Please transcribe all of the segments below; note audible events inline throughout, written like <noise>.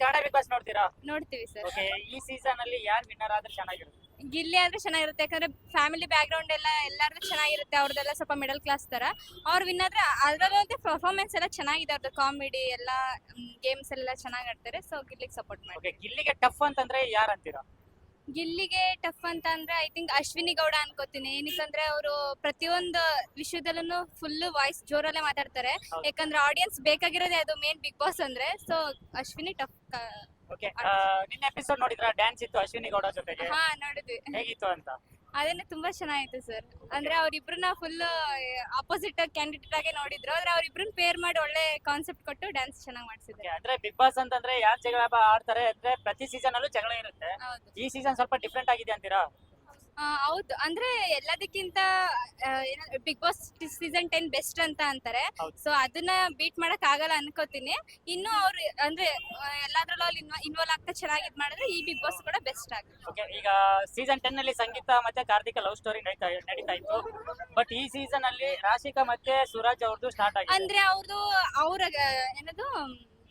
Kannada big boss ನೋಡ್ತೀರಾ? ನೋಡ್ತೀವಿ sir. Okay ಈ ಸೀಸನ್ ಅಲ್ಲಿ ಯಾರು ವಿನ್ನರ್ ಆದ್ರೆ ಚೆನ್ನಾಗಿರುತ್ತೆ? ಗಿಲ್ಲಿ ಆದ್ರೆ ಚೆನ್ನಾಗಿರುತ್ತೆ ಯಾಕಂದ್ರೆ ಫ್ಯಾಮಿಲಿ ಬ್ಯಾಕ್ ಗ್ರೌಂಡ್ ಎಲ್ಲ ಎಲ್ಲಾರ್ದು ಚೆನ್ನಾಗಿರುತ್ತೆ ಅವ್ರದ್ದೆಲ್ಲ ಸ್ವಲ್ಪ ಮಿಡಲ್ ಕ್ಲಾಸ್ ತರ. ಅವ್ರು ವಿನ್ ಆದ್ರೆ ಅದರಲ್ಲಂತೆ ಪರ್ಫಾರ್ಮೆನ್ಸ್ ಎಲ್ಲ ಚೆನ್ನಾಗಿದೆ ಅವ್ರದ್ದು ಕಾಮಿಡಿ ಎಲ್ಲ ಗೇಮ್ಸ್ ಎಲ್ಲ ಚೆನ್ನಾಗಿ ಆಡ್ತಾರೆ ಸೊ ಗಿಲ್ಲಿಗೆ ಸಪೋರ್ಟ್ ಮಾಡಿ ಓಕೆ ಗಿಲ್ಲಿಗೆ ಟಫ್ ಅಂತಂದ್ರೆ ಯಾರು ಅಂತೀರಾ? ಗಿಲ್ಲಿಗೆ ಟಫ್ ಅಂತ ಅಂದ್ರೆ ಐ ಥಿಂಕ್ ಅಶ್ವಿನಿ ಗೌಡ ಅನ್ಕೋತೀನಿ. ಏನಕ್ಕಂದ್ರೆ ಅವರು ಪ್ರತಿಯೊಂದು ವಿಷಯದಲ್ಲೂ ಫುಲ್ ವಾಯ್ಸ್ ಜೋರಲ್ಲೇ ಮಾತಾಡ್ತಾರೆ. ಯಾಕಂದ್ರೆ ಆಡಿಯನ್ಸ್ ಬೇಕಾಗಿರೋದೇ ಅದು ಮೇನ್ ಬಿಗ್ ಬಾಸ್ ಅಂದ್ರೆ. ಸೊ ಅಶ್ವಿನಿ ಟಫ್ ಓಕೆ ನಿನ್ನ ಎಪಿಸೋಡ್ ನೋಡಿದ್ರ? ಡ್ಯಾನ್ಸ್ ಇತ್ತು ಅಶ್ವಿನಿ ಗೌಡ ಜೊತೆಗೆ. ಹಾ ನೋಡಿದ್ವಿ. ಹೇಗಿತ್ತು ಅಂತ? ಅದನ್ನ ತುಂಬಾ ಚೆನ್ನಾಗಿತ್ತು ಸರ್. ಅಂದ್ರೆ ಅವ್ರಿಬ್ರನ್ನ ಫುಲ್ ಅಪೋಸಿಟ್ ಕ್ಯಾಂಡಿಡೇಟ್ ಆಗಿ ನೋಡಿದ್ರು. ಆದ್ರೆ ಅವ್ರಿಬ್ರನ್ನ ಪೇರ್ ಮಾಡಿ ಒಳ್ಳೆ ಕಾನ್ಸೆಪ್ಟ್ ಕೊಟ್ಟು ಡ್ಯಾನ್ಸ್ ಚೆನ್ನಾಗಿ ಮಾಡಿಸಿದ್ರು ಅಂದ್ರೆ ಬಿಗ್ ಬಾಸ್ ಅಂತಂದ್ರೆ ಯಾರು ಜಗಳ ಆಡ್ತಾರೆ ಅಂದ್ರೆ ಪ್ರತಿ ಸೀಸನ್ ಅಲ್ಲೂ ಜಗಳ ಇರುತ್ತೆ. ಈ ಸೀಸನ್ ಸ್ವಲ್ಪ ಡಿಫ್ರೆಂಟ್ ಆಗಿದೆ ಅಂತೀರಾ? ಹೌದು. ಅಂದ್ರೆ ಎಲ್ಲದಕ್ಕಿಂತ Bigg Boss season ten best ಅಂತ ಅಂತಾರೆ. ಸೊ ಅದನ್ನ ಬೀಟ್ ಮಾಡಕ್ ಆಗಲ್ಲ ಅನ್ಕೋತೀನಿ. ಇನ್ನು ಅವ್ರು ಅಂದ್ರೆ ಎಲ್ಲಾದ್ರಲ್ಲೂ ಅಲ್ಲಿ ಇನ್ವಾಲ್ವ್ ಆಗ್ತಾ ಚೆನ್ನಾಗಿ ಇದ್ ಮಾಡಿದ್ರೆ ಈ ಬಿಗ್ ಬಾಸ್ ಕೂಡ ಬೆಸ್ಟ್ ಆಗುತ್ತೆ. ಈಗ ಸೀಸನ್ ಟೆನ್ ಅಲ್ಲಿ ಸಂಗೀತ ಮತ್ತೆ ಕಾರ್ತಿಕ ಲವ್ ಸ್ಟೋರಿ ನಡೀತಾ ನಡೀತಾ ಇತ್ತು. ಬಟ್ ಈ ಸೀಸನ್ ಅಲ್ಲಿ ರಾಶಿಕಾ ಮತ್ತೆ ಸುರಾಜ್ ಅವ್ರದ್ದು ಸ್ಟಾರ್ಟ್ ಆಗಿದೆ ಅಂದ್ರೆ ಅವ್ರದ್ದು ಅವ್ರ ಏನದು?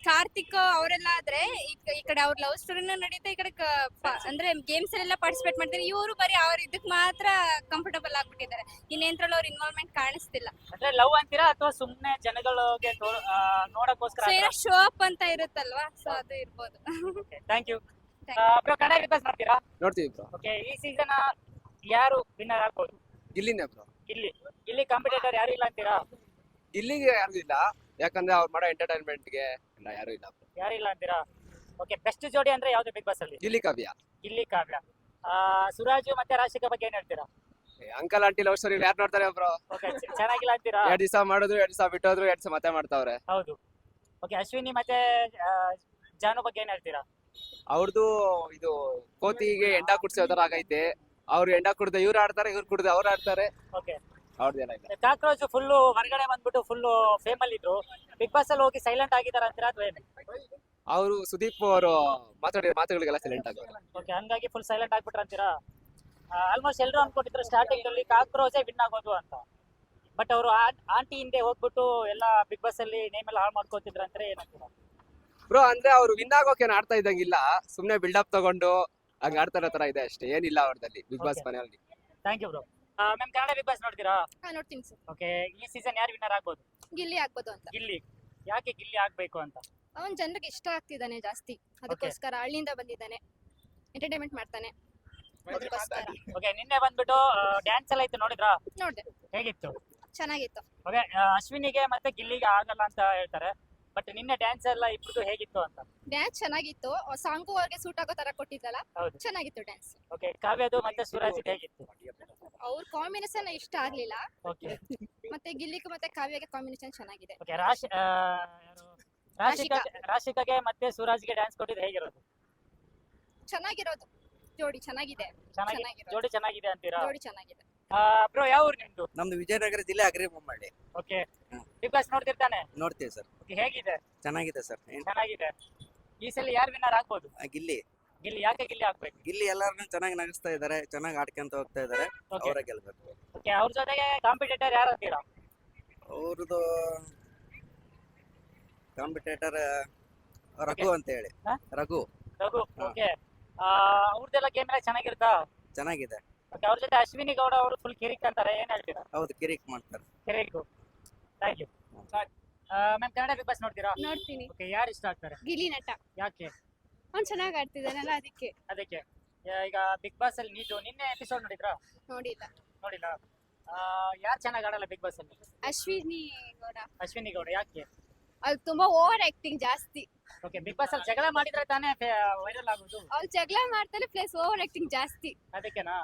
ಕಾರ್ತಿಕ್ ಅವರೆಲ್ಲ ಆದ್ರೆ ಈ- ಈ ಕಡೆ ಅವ್ರ ಲವ್ ಸ್ಟೋರಿನ ನಡೀತಾ ಈ ಕಡೆ ಕ- ಪ- ಅಂದ್ರೆ ಗೇಮ್ಸ್ ಎಲ್ಲ ಪಾರ್ಟಿಸಿಪೇಟ್ ಮಾಡ್ತಾರೆ ಇವರು ಬರೀ ಅವ್ರ ಇದಕ್ ಮಾತ್ರ ಕಂಫರ್ಟಬಲ್ ಆಗ್ಬಿಟ್ಟಿದ್ದಾರೆ. ಇನ್ನೇಂದ್ರಲ್ಲಿ ಅವ್ರ ಇನ್ವಾಲ್ವ್ಮೆಂಟ್ ಕಾಣಿಸ್ತಿಲ್ಲ. ಅಂದ್ರೆ ಲವ್ ಅಂತೀರಾ ಅಥವಾ ಸುಮ್ನೆ ಜನಗಳಿಗೆ ತೋ- ಆ, ನೋಡಕ್ಕೋಸ್ಕರ ಸೊ ಏನೋ ಶೋ ಅಪ್ ಅಂತ ಇರುತ್ತಲ್ವಾ? ಸೊ ಅದು ಇರ್ಬೋದು. Thank you Thank you. <laughs> Bro Kannada big ಮಾಡ್ತೀರಾ ನೋಡ್ತೀವಿ ಬ್ರೋ. ಓಕೆ ಈ ಸೀಸನ್ ಯಾರು ವಿನ್ನರ್ ಆಗ್ಬೋದು? ಇಲ್ಲಿನೇ ಬ್ರೋ. ಇಲ್ಲಿ ಇಲ್ಲಿ ಕಾಂಪಿಟೇಟರ್ ಯಾರು ಇಲ್ಲ ಅಂತೀರಾ? ಇಲ್ಲಿಗೆ ಯಾರು ಇಲ್ಲ. ಯಾಕಂದ್ರೆ ಅವ್ರು ಮಾಡೋ ಎಂಟರ್ಟೈನ್ಮೆಂಟ್ ಯಾರು ಇಲ್ಲ. ಯಾರು ಇಲ್ಲ ಅಂತೀರಾ? ಓಕೆ ಬೆಸ್ಟ್ ಜೋಡಿ ಅಂದ್ರೆ ಯಾವ್ದು ಬಿಗ್ ಬಾಸ್ ಅಲ್ಲಿ? ಇಲ್ಲಿ ಕಾವ್ಯ. ಇಲ್ಲಿ ಕಾವ್ಯ. ಆ, ಸುರಾಜು ಮತ್ತೆ ರಾಶಿಕ ಬಗ್ಗೆ ಏನ್ ಹೇಳ್ತೀರಾ? ಅಂಕಲ್ ಆಂಟಿ ಲವ್ ಸ್ಟೋರಿ ಯಾರು ನೋಡ್ತಾರೆ ಬ್ರೋ ಓಕೆ ಚೆನ್ನಾಗಿಲ್ಲ ಅಂತೀರಾ? ಎರಡ್ ದಿವಸ ಮಾಡಿದ್ರು ಎರಡ್ ದಿವಸ ಬಿಟ್ಟೋದ್ರು ಎರಡ್ ದಿವಸ ಮತ್ತೆ ಮಾಡ್ತಾವ್ರೆ. ಹೌದು. ಓಕೆ ಅಶ್ವಿನಿ ಮತ್ತೆ ಆ, ಜಾನು ಬಗ್ಗೆ ಏನ್ ಹೇಳ್ತೀರಾ? ಅವ್ರದ್ದು ಇದು ಕೋತಿಗೆ ಎಂಡ ಕುಡ್ಸೋ ತರ ಆಗೈತೆ. ಅವ್ರು ಎಂಡ ಕುಡ್ದೆ ಇವ್ರು ಆಡ್ತಾರೆ ಇವ್ರು ಕುಡ್ದೆ ಅವ್ರು ಆಡ್ತಾರೆ. ಓಕೆ ಅವ್ರದ್ದು ಇಲ್ಲ ಕಾಕ್ರೋಚ್ ಫುಲ್ ಹೊರಗಡೆ ಬಂದ್ಬಿಟ್ಟು ಫುಲ್ ಫೇಮ್ ಅಲ್ಲಿ ಇದ್ರು. ಬಿಗ್ ಬಾಸ್ ಅಲ್ಲಿ ಹೋಗಿ ಸೈಲೆಂಟ್ ಆಗಿದಾರ ಅಂತೀರಾ ಅಥವಾ ಏನು? ಅವರು ಸುದೀಪ್ ಅವರು ಮಾತಾಡಿದ ಮಾತುಗಳಿಗೆಲ್ಲ ಸೈಲೆಂಟ್ ಆಗೋರು. ಓಕೆ ಹಂಗಾಗಿ ಫುಲ್ ಸೈಲೆಂಟ್ ಆಗ್ಬಿಟ್ರ ಅಂತೀರಾ? ಆಲ್ಮೋಸ್ಟ್ ಎಲ್ಲರೂ ಅನ್ಕೊಂಡಿದ್ರು ಸ್ಟಾರ್ಟಿಂಗ್ ಅಲ್ಲಿ ಕಾಕ್ರೋಚೇ ವಿನ್ ಆಗೋದು ಅಂತ. ಬಟ್ ಅವರು ಆಂಟಿ ಹಿಂದೆ ಹೋಗ್ಬಿಟ್ಟು ಎಲ್ಲ ಬಿಗ್ ಬಾಸ್ ಅಲ್ಲಿ ನೇಮ್ ಎಲ್ಲ ಹಾಳು ಮಾಡ್ಕೋತಿದ್ರು ಅಂದ್ರೆ ಏನಂತೀರಾ ಬ್ರೋ ಅಂದ್ರೆ ಅವ್ರು ವಿನ್ ಆಗೋಕೆ ಆಡ್ತಾ ಇದ್ದಂಗಿಲ್ಲ. ಸುಮ್ನೆ ಬಿಲ್ಡಪ್ ತಗೊಂಡು ಹಂಗ ಆಡ್ತಾರ ತರ ಇದೆ ಅಷ್ಟೇ. ಏನಿಲ್ಲ ಅವ್ರದಲ್ಲಿ ಬಿಗ್ ಬಾಸ್. ಮನೆಯಲ್ಲಿ. Thank you bro ma'am Kannada Bigg Boss ನೋಡ್ತೀರಾ? ಹಾ ನೋಡ್ತೀನಿ ಸರ್ ಓಕೆ ಈ ಸೀಸನ್ ಯಾರು ವಿನ್ನರ್ ಆಗ್ಬೋದು? ಗಿಲ್ಲಿ ಆಗ್ಬೋದು ಅಂತ. ಗಿಲ್ಲಿ. ಯಾಕೆ ಗಿಲ್ಲಿ ಆಗ್ಬೇಕು ಅಂತ? ಅವನ್ ಜನರಿಗೆ ಇಷ್ಟ ಆಗ್ತಿದ್ದಾನೆ ಜಾಸ್ತಿ. ಅದಕ್ಕೋಸ್ಕರ ಹಳ್ಳಿಯಿಂದ ಬಂದಿದ್ದಾನೆ. ಎಂಟರ್ಟೈನ್ಮೆಂಟ್ ಮಾಡ್ತಾನೆ. ಅದಕ್ಕೋಸ್ಕರ. ಓಕೆ ನಿನ್ನೆ ಬಂದ್ಬಿಟ್ಟು ಡ್ಯಾನ್ಸ್ ಎಲ್ಲ ಇತ್ತು ನೋಡಿದ್ರಾ? ನೋಡ್ದೆ. ಹೇಗಿತ್ತು? ಚೆನ್ನಾಗಿತ್ತು. ಓಕೆ ಅಶ್ವಿನಿಗೆ ಮತ್ತೆ ಗಿಲ್ಲಿಗೆ ಆಗಲ್ಲ ಅಂತ ಹೇಳ್ತಾರೆ. ಬಟ್ ನಿನ್ನ ಡ್ಯಾನ್ಸ್ ಎಲ್ಲ ಇಬ್ರದ್ದು ಹೇಗಿತ್ತು ಅಂತ? ಡ್ಯಾನ್ಸ್ ಚೆನ್ನಾಗಿತ್ತು. ಸಾಂಗು ಅವ್ರಿಗೆ ಸೂಟ್ ಆಗೋ ತರ ಕೊಟ್ಟಿದ್ದಲ್ಲ ಹೌದು. ಚೆನ್ನಾಗಿತ್ತು ಡ್ಯಾನ್ಸ್ ಓಕೆ ಕಾವ್ಯದು ಮತ್ತೆ ಸುರಾಜ್ ಹೇಗಿತ್ತು? ಅವ್ರ ಕಾಂಬಿನೇಷನ್ ಇಷ್ಟ ಆಗ್ಲಿಲ್ಲ. ಓಕೆ ಮತ್ತೆ ಗಿಲ್ಲಿಗೂ ಮತ್ತೆ ಕಾವ್ಯಗೆ ಕಾಂಬಿನೇಷನ್ ಚೆನ್ನಾಗಿದೆ. ಓಕೆ ರಾಶಿ ಆ, ಯಾರು? ರಾಶಿಕಾ ರಾಶಿಕಾಗೆ ಮತ್ತೆ ಸುರಾಜ್ಗೆ ಡ್ಯಾನ್ಸ್ ಕೊಟ್ಟಿದ್ದು ಹೇಗಿರೋದು? ಚೆನ್ನಾಗಿರೋದು. ಜೋಡಿ ಚೆನ್ನಾಗಿದೆ. ಚೆನ್ನಾಗಿ ಚೆನ್ನಾಗಿರೋದು. ಜೋಡಿ ಚೆನ್ನಾಗಿದೆ ಅಂತೀರಾ? ಜೋಡಿ ಚೆನ್ನಾಗಿದೆ. ಬ್ರೋ ಯಾವ ಊರು ನಿಮ್ದು ನಮ್ದು ವಿಜಯನಗರ ಜಿಲ್ಲೆ Agri Bommalli okay. Bigg Boss ನೋಡ್ತಿರ್ತಾನೆ? ನೋಡ್ತೀವಿ ಸರ್. Okay, ಹೇಗಿದೆ? ಚೆನ್ನಾಗಿದೆ ಸರ್. ಚೆನ್ನಾಗಿದೆ. ಈ ಸಲ ಯಾರು ವಿನ್ನರ್ ಆಗ್ಬೋದು? ಗಿಲ್ಲಿ. ಗಿಲ್ಲಿ ಯಾಕೆ ಗಿಲ್ಲಿ ಆಗ್ಬೇಕು ಗಿಲ್ಲಿ ಎಲ್ಲಾರನ್ನೂ ಚೆನ್ನಾಗಿ ನಗಿಸ್ತಾ ಇದ್ದಾರೆ ಚೆನ್ನಾಗಿ ಆಡ್ಕೊಂತ ಹೋಗ್ತಾ ಇದ್ದಾರೆ ಓಕೆ ಅವರ ಗೆಲ್ಬೇಕು. ಓಕೆ ಅವ್ರ ಜೊತೆಗೆ ಕಾಂಪಿಟೇಟರ್ ಯಾರು ಅಂತೀರಾ? ಅವ್ರದ್ದು ಕಾಂಪಿಟೇಟರ್ ರಘು ಅಂತ ಹೇಳಿ ಹಾ? ರಘು. ರಘು ಹಾ. ಓಕೆ ಅವ್ರದ್ದೆಲ್ಲ ಗೇಮ್ ಎಲ್ಲ ಚೆನ್ನಾಗಿರುತ್ತಾ? ಚೆನ್ನಾಗಿದೆ. ಓಕೆ ಅವ್ರ ಜೊತೆ ಅಶ್ವಿನಿ ಗೌಡ ಅವರು ಫುಲ್ ಕಿರಿಕ್ ಅಂತಾರೆ ಏನ್ ಹೇಳ್ತೀರಾ? ಹೌದು ಕಿರಿಕ್ ಮಾಡ್ತಾರೆ. ಕಿರಿಕು. Thank you ma'am Kannada Bigg Boss ನೋಡ್ತೀರಾ? ನೋಡ್ತೀನಿ. ಓಕೆ ಯಾರು ಇಷ್ಟ ಆಗ್ತಾರೆ? ಗಿಲಿ ನಟ. ಯಾಕೆ? ಅವ್ನು ಚೆನ್ನಾಗಿ ಆಡ್ತಿದ್ದಾನಲ್ಲ ಅದಕ್ಕೆ. ಅದಕ್ಕೆ. ಯಾ- ಈಗ ಬಿಗ್ ಬಾಸ್ ಅಲ್ಲಿ ನೀದು ನಿನ್ನೆ ಎಪಿಸೋಡ್ ನೋಡಿದ್ರಾ? ನೋಡಿಲ್ಲ. ನೋಡಿಲ್ಲ. ಯಾರು ಚೆನ್ನಾಗಿ ಆಡಲ್ಲ ಬಿಗ್ ಬಾಸ್ ಅಲ್ಲಿ? ಅಶ್ವಿನಿ ಗೌಡ. ಅಶ್ವಿನಿ ಗೌಡ ಯಾಕೆ? ಅಲ್ಲಿ ತುಂಬಾ ಓವರ್ ಆಕ್ಟಿಂಗ್ ಜಾಸ್ತಿ. ಓಕೆ ಬಿಗ್ ಬಾಸ್ ಅಲ್ಲಿ ಜಗಳ ಮಾಡಿದ್ರೆ ತಾನೇ ವೈರಲ್ ಆಗೋದು? ಅವ್ಳು ಜಗಳ ಮಾಡ್ತಾನೆ ಪ್ಲಸ್ ಓವರ್ ಆಕ್ಟಿಂಗ್ ಜಾಸ್ತಿ. ಅದಕ್ಕೆನಾ?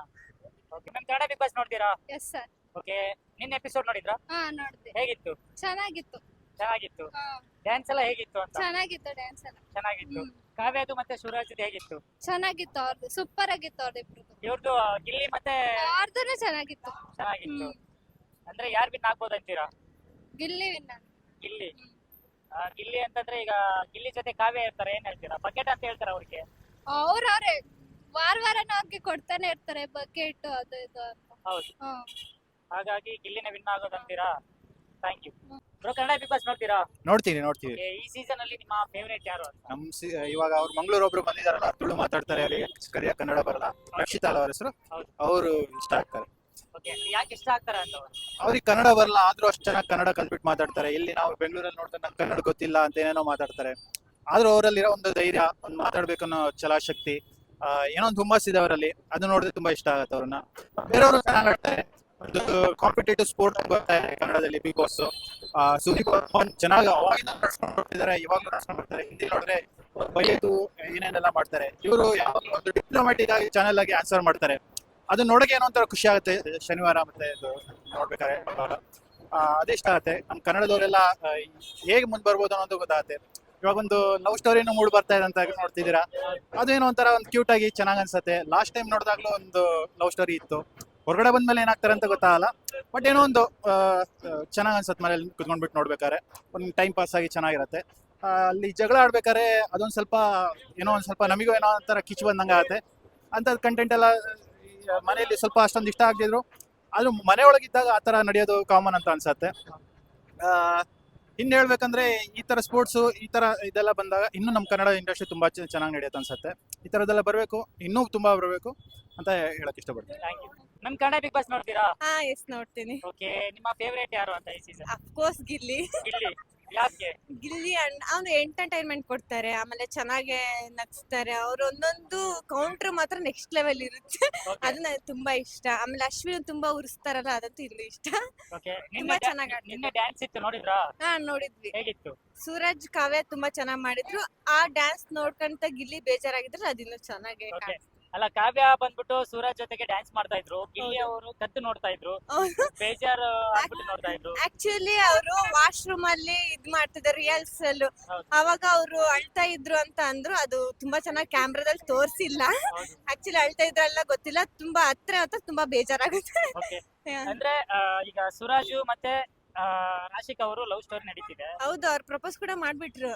Okay ma'am Kannada Bigg Boss ನೋಡ್ತೀರಾ? ಎಸ್ ಸರ್ ಓಕೆ ನಿನ್ನೆ ಎಪಿಸೋಡ್ ನೋಡಿದ್ರಾ? ಹಾ ನೋಡ್ದೆ ಹೇಗಿತ್ತು? ಚೆನ್ನಾಗಿತ್ತು. ಚೆನ್ನಾಗಿತ್ತು. ಹಾ, ಡ್ಯಾನ್ಸ್ ಎಲ್ಲ ಹೇಗಿತ್ತು ಅಂತ? ಚೆನ್ನಾಗಿತ್ತು ಡ್ಯಾನ್ಸ್ ಎಲ್ಲ. ಚೆನ್ನಾಗಿತ್ತು. ಹ್ಮ್. ಕಾವ್ಯದು ಮತ್ತೆ ಸುರಾಜ್ ಹೇಗಿತ್ತು? ಚೆನ್ನಾಗಿತ್ತು ಅವ್ರದ್ದು ಸೂಪರ್ ಆಗಿತ್ತು ಅವ್ರದ್ದು ಇವ್ರದ್ದು ಗಿಲ್ಲಿ ಮತ್ತೆ ಅವ್ರದ್ದು ಚೆನ್ನಾಗಿತ್ತು. ಚೆನ್ನಾಗಿತ್ತು. ಹ್ಮ್. ಅಂದ್ರೆ ಯಾರ್ ವಿನ್ ಆಗ್ಬೋದು ಅಂತೀರಾ ಗಿಲ್ಲಿ ವಿನ್ನ ಗಿಲ್ಲಿ. ಆ, ಗಿಲ್ಲಿ ಅಂತಂದ್ರೆ ಈಗ ಗಿಲ್ಲಿ ಜೊತೆ ಕಾವ್ಯ ಇರ್ತಾರೆ ಏನ್ ಹೇಳ್ತೀರಾ? ಬಕೆಟ್ ಅಂತ ಹೇಳ್ತಾರೆ ಅವ್ರಿಗೆ. ಅವ್ರವ್ರೆ ವಾರ ವಾರನ ಅವ್ರಿಗೆ ಕೊಡ್ತಾನೆ ಇರ್ತಾರೆ ಬಕೆಟ್ ಅದು ಇದು ಅಂತ. ಹೌದು. ಹ್ಮ್. ಹಾಗಾಗಿ ಗಿಲ್ಲಿನ ವಿನ್ ಆಗೋದು ಅಂತೀರಾ? Thank you bro Kannada Bigg Boss ನೋಡ್ತೀರಾ? ನೋಡ್ತೀನಿ ನೋಡ್ತೀವಿ. Okay, ಈ ಸೀಸನ್ ಅಲ್ಲಿ ನಿಮ್ಮ ಫೇವರೇಟ್ ಯಾರು ಅಂತ? ನಮ್ ಸಿ- ಇವಾಗ ಅವ್ರು ಮಂಗಳೂರು ಒಬ್ರು ಬಂದಿದಾರಲ್ಲ ತುಳು ಮಾತಾಡ್ತಾರೆ ಅವ್ರಿಗೆ ಕರಿಯ ಕನ್ನಡ ಬರಲ್ಲ. ರಕ್ಷಿತಾ ಅಲ್ಲ ಅವ್ರ ಹೆಸರು. ಹೌದು. ಅವರು ಇಷ್ಟ ಆಗ್ತಾರೆ. ಓಕೆ ಯಾಕೆ ಇಷ್ಟ ಆಗ್ತಾರ ಅಂತ ಅವ್ರು? ಅವ್ರಿಗೆ ಕನ್ನಡ ಬರಲ್ಲ ಆದ್ರೂ ಅಷ್ಟು ಚೆನ್ನಾಗಿ ಕನ್ನಡ ಕಲ್ತ್ಬಿಟ್ಟು ಮಾತಾಡ್ತಾರೆ. ಇಲ್ಲಿ ನಾವು ಬೆಂಗಳೂರಲ್ಲಿ ನೋಡ್ತಾರೆ ನಂಗೆ ಕನ್ನಡ ಗೊತ್ತಿಲ್ಲ ಅಂತ ಏನೇನೋ ಮಾತಾಡ್ತಾರೆ. ಆದ್ರೂ ಅವರಲ್ಲಿರೋ ಒಂದು ಧೈರ್ಯ ಒಂದು ಮಾತಾಡ್ಬೇಕನ್ನೋ ಛಲಾಶಕ್ತಿ ಆ, ಏನೋ ಒಂದು ಹುಮ್ಮಸ್ ಇದೆ ಅವರಲ್ಲಿ. ಅದು ನೋಡಿದ್ರೆ ತುಂಬಾ ಇಷ್ಟ ಆಗುತ್ತೆ ಅವ್ರನ್ನ. ಬೇರೆಯವರು ಚೆನ್ನಾಗಿ ಆಡ್ತಾರೆ. ಕಾಂಪಿಟೇಟಿವ್ ಸ್ಪೋರ್ಟ್ ಬರ್ತಾ ಕನ್ನಡದಲ್ಲಿ ಬಿಗ್ ಬಾಸ್ ಸುದೀಪ್ ಅವ್ರು ಚೆನ್ನಾಗಿ ಅವಾಗಿಂದ ನಡ್ಸ್ಕೊಂಡು ಬರ್ತಿದ್ದಾರೆ ಇವಾಗ ನಡ್ಸ್ಕೊಂಡು ಬರ್ತಾರೆ ಹಿಂದಿ ನೋಡಿದ್ರೆ ಬೈಯೋದು ಏನೇನೆಲ್ಲ ಮಾಡ್ತಾರೆ. ಇವರು ಯಾವಾಗಲೂ ಒಂದು ಡಿಪ್ಲೊಮ್ಯಾಟಿಕ್ ಆಗಿ ಚಾನೆಲ್ ಆಗಿ ಆನ್ಸರ್ ಮಾಡ್ತಾರೆ. ಅದನ್ನ ನೋಡಕ್ಕೆ ಏನೋ ಒಂಥರ ಖುಷಿ ಆಗುತ್ತೆ, ಶನಿವಾರ ಮತ್ತೆ ನೋಡ್ಬೇಕಾದ್ರೆ ಅದೇ ಇಷ್ಟ ಆಗುತ್ತೆ. ನಮ್ಮ ಕನ್ನಡದವರೆಲ್ಲ ಹೇಗೆ ಮುಂದೆ ಬರ್ಬೋದು ಅನ್ನೋದು ಗೊತ್ತಾಗುತ್ತೆ. ಇವಾಗ ಒಂದು ಲವ್ ಸ್ಟೋರಿನೂ ಮೂಡ್ ಬರ್ತಾ ಇದೆ ಅಂತ ನೋಡ್ತಿದ್ದೀರಾ? ಅದೇನೋ ಒಂಥರ ಒಂದು ಕ್ಯೂಟ್ ಆಗಿ ಚೆನ್ನಾಗಿ ಅನ್ಸುತ್ತೆ. ಲಾಸ್ಟ್ ಟೈಮ್ ನೋಡಿದಾಗ್ಲೂ ಒಂದು ಲವ್ ಸ್ಟೋರಿ ಇತ್ತು. ಹೊರಗಡೆ ಬಂದ್ಮೇಲೆ ಏನಾಗ್ತಾರೆ ಅಂತ ಗೊತ್ತಾಗಲ್ಲ. ಬಟ್ ಏನೋ ಒಂದು ಚೆನ್ನಾಗಿ ಅನ್ಸುತ್ತೆ ಮನೇಲಿ ಕುತ್ಕೊಂಡ್ಬಿಟ್ಟು ನೋಡ್ಬೇಕಾದ್ರೆ. ಒಂದು ಟೈಮ್ ಪಾಸ್ ಆಗಿ ಚೆನ್ನಾಗಿರುತ್ತೆ. ಅಲ್ಲಿ ಜಗಳ ಆಡ್ಬೇಕಾದ್ರೆ ಅದೊಂದು ಸ್ವಲ್ಪ, ಏನೋ ಒಂದು ಸ್ವಲ್ಪ ನಮಗೂ ಏನೋ ಒಂಥರ ಕಿಚ್ಚು ಬಂದಂಗೆ ಆಗುತ್ತೆ. ಅಂಥದ್ದು ಕಂಟೆಂಟ್ ಎಲ್ಲ ಮನೆಯಲ್ಲಿ ಸ್ವಲ್ಪ ಅಷ್ಟೊಂದು ಇಷ್ಟ ಆಗದಿದ್ರು. ಆದರೂ ಮನೆ ಒಳಗಿದ್ದಾಗ ಆ ಥರ ನಡೆಯೋದು ಕಾಮನ್ ಅಂತ ಅನ್ಸತ್ತೆ. ಇನ್ನು ಹೇಳ್ಬೇಕಂದ್ರೆ ಈ ತರ ಸ್ಪೋರ್ಟ್ಸ್ ಈ ತರ ಇದೆಲ್ಲ ಬಂದಾಗ ಇನ್ನೂ ನಮ್ಮ ಕನ್ನಡ ಇಂಡಸ್ಟ್ರಿ ತುಂಬಾ ಚೆನ್ನಾಗಿ ನಡೆಯುತ್ತೆ ಅನ್ಸುತ್ತೆ. ಈ ತರದೆಲ್ಲ ಬರಬೇಕು, ಇನ್ನೂ ತುಂಬಾ ಬರಬೇಕು ಅಂತ ಹೇಳಕ್ ಇಷ್ಟಪಡ್ತೀನಿ. ಥ್ಯಾಂಕ್ ಯು ನಮ್ ಕನ್ನಡ ಬಿಗ್ ಬಾಸ್ ನೋಡ್ತೀರಾ? ಹಾ ಎಸ್ ನೋಡ್ತೀನಿ. ಓಕೆ ನಿಮ್ಮ ಫೇವರೇಟ್ ಯಾರು ಅಂತ ಈ ಸೀಸನ್ ಅಫ್ಕೋರ್ಸ್ ಗಿಲ್ಲಿ. ಇಲ್ಲಿ ಯಾಕೆ? ಗಿಲ್ಲಿ ಅವ್ನು ಎಂಟರ್ಟೈನ್ಮೆಂಟ್ ಕೊಡ್ತಾರೆ ಆಮೇಲೆ ಚೆನ್ನಾಗೆ ನಗಿಸ್ತಾರೆ. ಅವ್ರ ಒಂದೊಂದು ಕೌಂಟರ್ ಮಾತ್ರ ನೆಕ್ಸ್ಟ್ ಲೆವೆಲ್ ಇರುತ್ತೆ. Okay, ಅದು ನನಗೆ ತುಂಬಾ ಇಷ್ಟ. ಆಮೇಲೆ ಅಶ್ವಿನ್ ತುಂಬಾ ಉರಿಸ್ತಾರಲ್ಲ ಅದಂತೂ ಇನ್ನೂ ಇಷ್ಟ. Okay. ತುಂಬಾ ಚೆನ್ನಾಗಿ ಆಡ್ತಿದ್ರು. ನಿನ್ನೆ ಡ್ಯಾನ್ಸ್ ಇತ್ತು ನೋಡಿದ್ರಾ? ಹಾ ನೋಡಿದ್ವಿ. ಹೇಗಿತ್ತು? ಸೂರಜ್ ಕಾವ್ಯ ತುಂಬಾ ಚೆನ್ನಾಗ್ ಮಾಡಿದ್ರು. ಆ ಡ್ಯಾನ್ಸ್ ನೋಡ್ಕೊಂತ ಗಿಲ್ಲಿ ಬೇಜಾರಾಗಿದ್ರು ಅದಿನ್ನೂ ಚೆನ್ನಾಗಿ Okay. ಅಲ್ಲ ಕಾವ್ಯ ಬಂದ್ಬಿಟ್ಟು ಸೂರಜ್ ಜೊತೆಗೆ ಡ್ಯಾನ್ಸ್ ಮಾಡ್ತಾ ಇದ್ರು. ಗಿಲ್ಲಿ ಅವರು ಕತ್ತು ನೋಡ್ತಾ ಇದ್ರು. ಬೇಜಾರ್ ಆಗ್ಬಿಟ್ಟು ನೋಡ್ತಾ ಇದ್ರು. ಆಕ್ಚುಲಿ ಅವರು ವಾಶ್ರೂಮ್ ಅಲ್ಲಿ ಇದ್ ಮಾಡ್ತಿದ್ದಾರೆ ರಿಯಲ್ಸ್ ಅಲ್ಲಿ. ಅವಾಗ ಅವರು ಅಳ್ತಾ ಇದ್ರು ಅಂತ ಅಂದ್ರು ಅದು ತುಂಬಾ ಚೆನ್ನಾಗಿ ಕ್ಯಾಮ್ರಾದಲ್ಲಿ ತೋರ್ಸಿಲ್ಲ. ಆಕ್ಚುಲಿ ಅಳ್ತಾ ಇದ್ರಲ್ಲ ಗೊತ್ತಿಲ್ಲ ತುಂಬಾ ಹತ್ರ ಹತ್ರ ತುಂಬಾ ಬೇಜಾರಾಗುತ್ತೆ. ಅಂದ್ರೆ ಈಗ ಸುರಾಜು ಮತ್ತೆ ರಾಶಿಕ್ ಅವರು ಲವ್ ಸ್ಟೋರಿ ನಡೀತಿದೆ. ಹೌದು ಅವ್ರು ಪ್ರಪೋಸ್ ಕೂಡ ಮಾಡ್ಬಿಟ್ರು.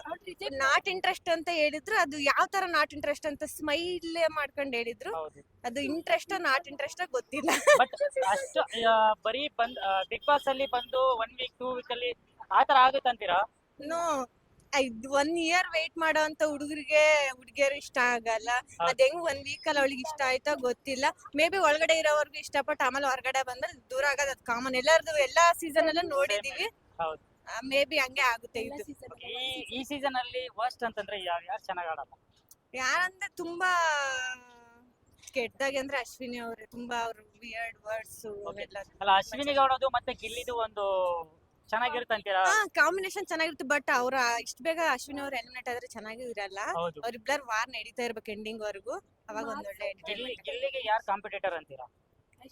ನಾಟ್ ಇಂಟ್ರೆಸ್ಟ್ ಅಂತ ಹೇಳಿದ್ರು ಅದು ಯಾವ ತರ ನಾಟ್ ಇಂಟ್ರೆಸ್ಟ್ ಅಂತ ಸ್ಮೈಲ್ ಮಾಡ್ಕೊಂಡು ಹೇಳಿದ್ರು. ಹೌದು. ಅದು ಇಂಟ್ರೆಸ್ಟ್ ನಾಟ್ ಇಂಟ್ರೆಸ್ಟ್ ಗೊತ್ತಿಲ್ಲ. ಬಟ್ ಅಷ್ಟು ಆ, ಬರೀ ಬಂದ್ ಬಿಗ್ ಬಾಸ್ ಅಲ್ಲಿ ಬಂದು ಒನ್ ವೀಕ್ ಟೂ ವೀಕ್ ಅಲ್ಲಿ ಆತರ ಆಗುತ್ತಂತೀರಾ? ನೋ. ಇದ್ ಒನ್ ಇಯರ್ ವೇಟ್ ಮಾಡೋ ಅಂತ ಹುಡುಗರಿಗೆ ಹುಡುಗಿಯರು ಇಷ್ಟ ಆಗಲ್ಲ. ಅದ್ ಹೆಂಗ್ ಒಂದ್ ವೀಕ್ ಅಲ್ಲಿ ಅವಳಿಗೆ ಇಷ್ಟ ಆಯ್ತಾ ಗೊತ್ತಿಲ್ಲ. ಮೇ ಬಿ ಒಳಗಡೆ ಇರೋವರ್ಗು ಇಷ್ಟಪಟ್ಟು ಆಮೇಲೆ ಹೊರಗಡೆ ಬಂದ್ರೆ ದೂರ ಆಗೋದ್ ಅದ್ ಕಾಮನ್ ಎಲ್ಲಾರ್ದು ಎಲ್ಲಾ ಸೀಸನ್ ಅಲ್ಲೂ ನೋಡಿದೀವಿ. ಹೌದು. ಮೇ ಬಿ ಹಂಗೆ ಆಗುತ್ತೆ ಇದು. ಈ ಈ ಸೀಸನ್ ಅಲ್ಲಿ ವರ್ಸ್ಟ್ ಅಂತಂದ್ರೆ ಯಾರು ಯಾರು ಚೆನ್ನಾಗ್ ಆಡಲ್ಲ? ಯಾರಂದ್ರೆ ತುಂಬಾ ಕೆಟ್ಟದಾಗಿ ಅಂದ್ರೆ ಅಶ್ವಿನಿ ಅವ್ರೆ. ತುಂಬಾ ಅವ್ರ ವಿಯರ್ಡ್ ವರ್ಡ್ಸ್ ಅವೆಲ್ಲ ಅಲ್ಲ ಅಶ್ವಿನಿ ಗೌಡದು ಮತ್ತೆ ಗಿಲ್ಲಿದು ಒಂದು ಹಾ ಕಾಂಬಿನೇಷನ್ ಚೆನ್ನಾಗಿರುತ್ತೆ ಬಟ್ ಅವ್ರ ಇಷ್ಟ ಬೇಗ ಅಶ್ವಿನಿ ಅವ್ರ ಎಲಿಮಿನೇಟ್ ಆದ್ರೆ ಚೆನ್ನಾಗಿ ಇರಲ್ಲ. ಹೌದು. ಅವ್ರಿಬ್ಲರ್ ವಾರ್ ನಡೀತಾ ಇರ್ಬೇಕು ಎಂಡಿಂಗ್ ವರೆಗೂ. ಅವಾಗ ಒಂದ್ ಒಳ್ಳೆ ಗಿಲ್ಲಿ ಗಿಲ್ಲಿಗೆ ಯಾರು ಕಾಂಪಿಟೇಟರ್ ಅಂತೀರಾ?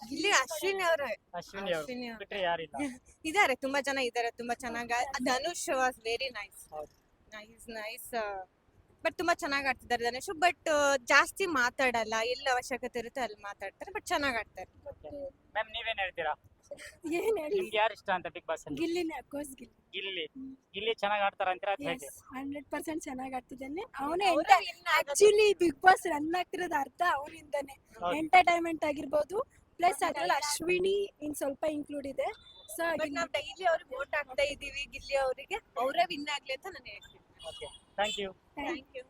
ಇಲ್ಲಿ ಅಶ್ವಿನಿ ಅವ್ರೆ. ಅಶ್ವಿನಿ ಅವರು. ಅಶ್ವಿನಿ ಅವ್ರು. ಬಿಟ್ರೆ ಯಾರಿಲ್ಲ <laughs> ಇದಾರೆ ತುಂಬಾ ಜನ ಇದಾರೆ ತುಂಬಾ ಚೆನ್ನಾಗಿ ಧನುಷ್ ವಾಸ್ ವೆರಿ ನೈಸ್ ಹೌದು. ನೈಸ್ ನೈಸ್ ಬಟ್ ತುಂಬಾ ಚೆನ್ನಾಗಿ ಆಡ್ತಿದ್ದಾರೆ ಧನುಷ್ ಬಟ್ ಜಾಸ್ತಿ ಮಾತಾಡಲ್ಲ ಎಲ್ಲಿ ಅವಶ್ಯಕತೆ ಇರುತ್ತೆ ಅಲ್ಲಿ ಮಾತಾಡ್ತಾರೆ ಬಟ್ ಚೆನ್ನಾಗಿ ಆಡ್ತಾರೆ. ಮ್ಯಾಮ್ ನೀವೇನ್ ಹೇಳ್ತೀರಾ? ಏನ್ ಹೇಳಿ? ನಿಮ್ಗೆ ಯಾರು ಇಷ್ಟ ಅಂತ ಬಿಗ್ ಬಾಸ್ ಅಲ್ಲಿ? ಗಿಲ್ಲಿನೇ ಅಫ್ಕೋರ್ಸ್ ಗಿಲ್ಲಿ. ಗಿಲ್ಲಿ. ಗಿಲ್ಲಿ ಚೆನ್ನಾಗ್ ಆಡ್ತಾರ ಅಂತೀರಾ ಅದ್ ಹೇಗೆ ಹಂಡ್ರೆಡ್ ಪರ್ಸೆಂಟ್ ಚೆನ್ನಾಗಿ ಆಡ್ತಿದ್ದಾನೆ. ಅವನೇ ಆಕ್ಚುಲಿ ಬಿಗ್ ಬಾಸ್ ರನ್ ಆಗ್ತಿರೋದು ಅರ್ಥ ಅವನಿಂದಾನೆ. ಹೌದು. ಎಂಟರ್ಟೈನ್ಮೆಂಟ್ ಆಗಿರ್ಬೋದು ಪ್ಲಸ್ ಅದ್ರಲ್ಲಿ ಅಶ್ವಿನಿ ಇನ್ ಸ್ವಲ್ಪ ಇನ್ಕ್ಲೂಡ್ ಇದೆ. ಸೊ ಬಟ್ ನಾವ್ ಡೈಲಿ ಅವ್ರಿಗೆ ವೋಟ್ ಹಾಕ್ತಾ ಇದೀವಿ ಗಿಲ್ಲಿ ಅವರಿಗೆ. ಅವರೇ ವಿನ್ ಆಗ್ಲಿ ಅಂತ ನಾನು ಹೇಳ್ತೀನಿ. Okay thank you thank you